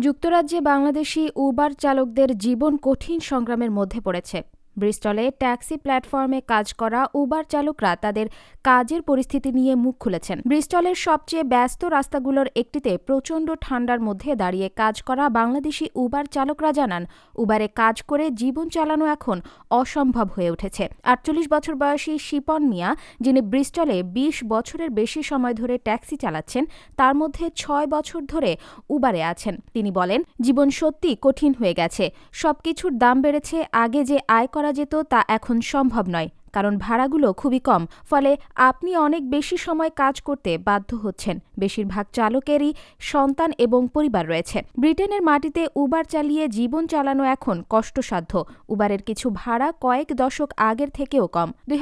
যুক্তরাজ্যে বাংলাদেশি উবার চালকদের জীবন কঠিন সংগ্রামের মধ্যে পড়েছে। ব্রিস্টলে ট্যাক্সি প্ল্যাটফর্মে কাজ করা উবার চালকরা তাদের কাজের পরিস্থিতি নিয়ে মুখ খুলেছেন। ব্রিস্টলের সবচেয়ে ব্যস্ত রাস্তাগুলোর একটিতে প্রচণ্ড ঠান্ডার মধ্যে দাঁড়িয়ে কাজ করা বাংলাদেশি উবার চালকরা জানান, উবারে কাজ করে জীবন চালানো এখন অসম্ভব হয়ে উঠেছে। আটচল্লিশ বছর বয়সী শিপন মিয়া, যিনি ব্রিস্টলে ২০ বছরের বেশি সময় ধরে ট্যাক্সি চালাচ্ছেন, তার মধ্যে ছয় বছর ধরে উবারে আছেন। তিনি বলেন, জীবন সত্যি কঠিন হয়ে গেছে। সবকিছুর দাম বেড়েছে, আগে যে আয় করা যেত তা এখন সম্ভব নয়। কারণ ভাড়াগুলো খুবই কম, ফলে আপনি অনেক বেশি সময় কাজ করতে বাধ্য হচ্ছেন। বেশিরভাগ চালকেরই সন্তান এবং পরিবার রয়েছে। ব্রিটেনের মাটিতে উবার চালিয়ে জীবন চালানো এখন কষ্টসাধ্য। উবারের কিছু ভাড়া কয়েক দশক আগের থেকেও কম। দুই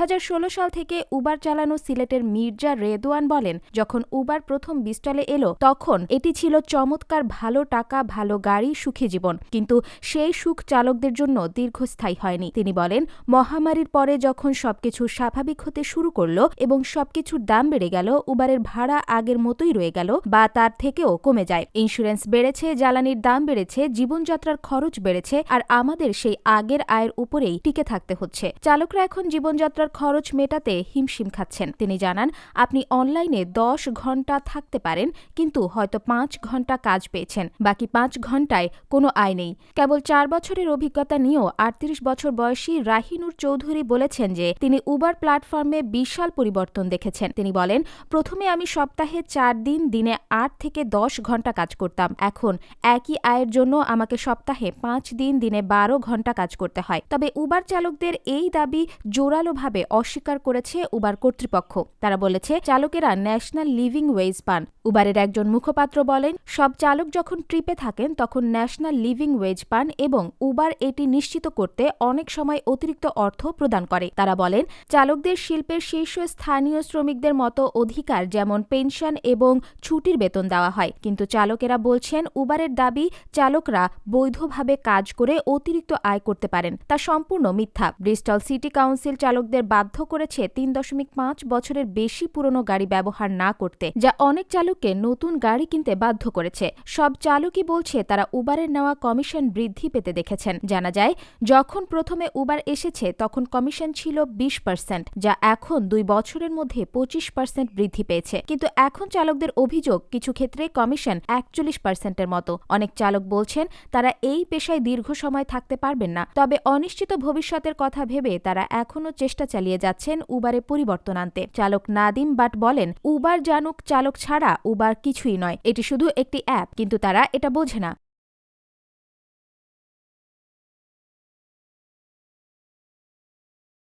সাল থেকে উবার চালানো সিলেটের মির্জা রেদোয়ান বলেন, যখন উবার প্রথম বিস্টলে এলো, তখন এটি ছিল চমৎকার ভালো টাকা, ভালো গাড়ি, সুখী জীবন। কিন্তু সেই সুখ চালকদের জন্য দীর্ঘস্থায়ী হয়নি। তিনি বলেন, মহামারীর পরে যখন সবকিছু স্বাভাবিক হতে শুরু করল এবং সবকিছুর দাম বেড়ে গেল, উবারের ভাড়া আগের মতোই রয়ে গেল বা তার থেকেও কমে যায়। ইন্স্যুরেন্স বেড়েছে, জ্বালানির দাম বেড়েছে, জীবনযাত্রার খরচ বেড়েছে আর আমাদের সেই আগের আয়ের উপরেই টিকে থাকতে হচ্ছে। চালকরা এখন জীবনযাত্রার খরচ মেটাতে হিমশিম খাচ্ছেন। তিনি জানান, আপনি অনলাইনে দশ ঘণ্টা থাকতে পারেন, কিন্তু হয়তো পাঁচ ঘণ্টা কাজ পেয়েছেন। বাকি পাঁচ ঘন্টায় কোনো আয় নেই। কেবল চার বছরের অভিজ্ঞতা নিয়েও আটত্রিশ বছর বয়সী রাহিনুর চৌধুরী বলেছেন যে তিনি উবার প্ল্যাটফর্মে বিশাল পরিবর্তন দেখেছেন। তিনি বলেন, প্রথমে আমি সপ্তাহে চার দিন, দিনে আট থেকে দশ ঘণ্টা কাজ করতাম। এখন একই আয়ের জন্য আমাকে সপ্তাহে পাঁচ দিন, দিনে বারো ঘণ্টা কাজ করতে হয়। তবে উবার চালকদের এই দাবি জোরালোভাবে অস্বীকার করেছে উবার কর্তৃপক্ষ। তারা বলেছে, চালকেরা ন্যাশনাল লিভিং ওয়েজ পান। উবারের একজন মুখপাত্র বলেন, সব চালক যখন ট্রিপে থাকেন, তখন ন্যাশনাল লিভিং ওয়েজ পান এবং উবার এটি নিশ্চিত করতে অনেক সময় অতিরিক্ত অর্থ প্রদান করে। তারা বলেন, চালকদের শিল্পের শীর্ষ স্থানীয় শ্রমিকদের মতো অধিকার যেমন পেনশন এবং ছুটির বেতন দেওয়া হয়। কিন্তু চালকেরা বলছেন, উবারের দাবি, চালকরা বৈধভাবে কাজ করে অতিরিক্ত আয় করতে পারেন। তা সম্পূর্ণ মিথ্যা। ব্রিস্টল সিটি কাউন্সিল চালকদের বাধ্য করেছে তিন দশমিক পাঁচ বছরের বেশি পুরনো গাড়ি ব্যবহার না করতে, যা অনেক চালককে নতুন গাড়ি কিনতে বাধ্য করেছে। সব চালকই বলছে, তারা উবারের নেওয়া কমিশন বৃদ্ধি পেতে দেখেছেন। জানা যায়, যখন প্রথমে উবার এসেছে, তখন কমিশন ছিল বিশ পার্সেন্ট যা এখন দুই বছরের মধ্যে পঁচিশ পার্সেন্ট বৃদ্ধি পেয়েছে। কিন্তু এখন চালকদের অভিযোগ, কিছু ক্ষেত্রে কমিশন একচল্লিশ পার্সেন্টের মতো। অনেক চালক বলছেন, তারা এই পেশায় দীর্ঘ সময় থাকতে পারবেন না। তবে অনিশ্চিত ভবিষ্যতের কথা ভেবে তারা এখনও চেষ্টা চালিয়ে যাচ্ছেন উবারে পরিবর্তন আনতে। চালক নাদিম বাট বলেন, উবার জানুক চালক ছাড়া উবার কিছুই নয়। এটি শুধু একটি অ্যাপ, কিন্তু তারা এটা বোঝে না।